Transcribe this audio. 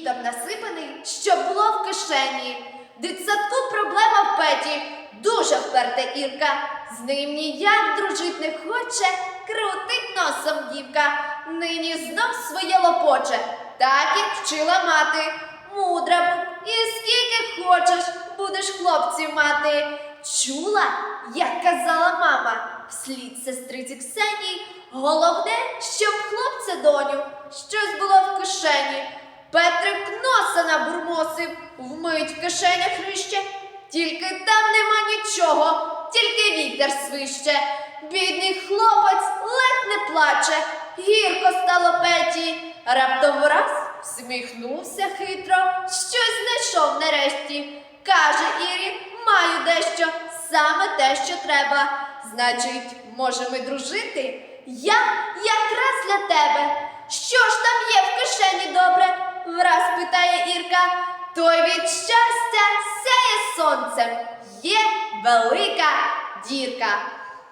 Віктор насипаний, щоб було в кишені. Дитсадку проблема в петі, дуже вперта Ірка. З ним ніяк дружить не хоче, крутить носом дівка. Нині знов своє лопоче, так як вчила мати. Мудра і скільки хочеш, будеш хлопців мати. Чула, як казала мама, вслід сестриці Ксенії, головне, щоб хлопця доню щось було в кишені. Петрик носа набурмосив, вмить в кишенях хрище, тільки там нема нічого, тільки вітер свище. Бідний хлопець ледь не плаче, гірко стало Петі. Раптом враз всміхнувся хитро, щось знайшов нарешті. Каже Ірі, маю дещо, саме те, що треба. Значить, можемо дружити? Я якраз для тебе. Що ж там є в кишені добре? Враз Ірка. Той від щастя сяє сонцем. Є велика дірка.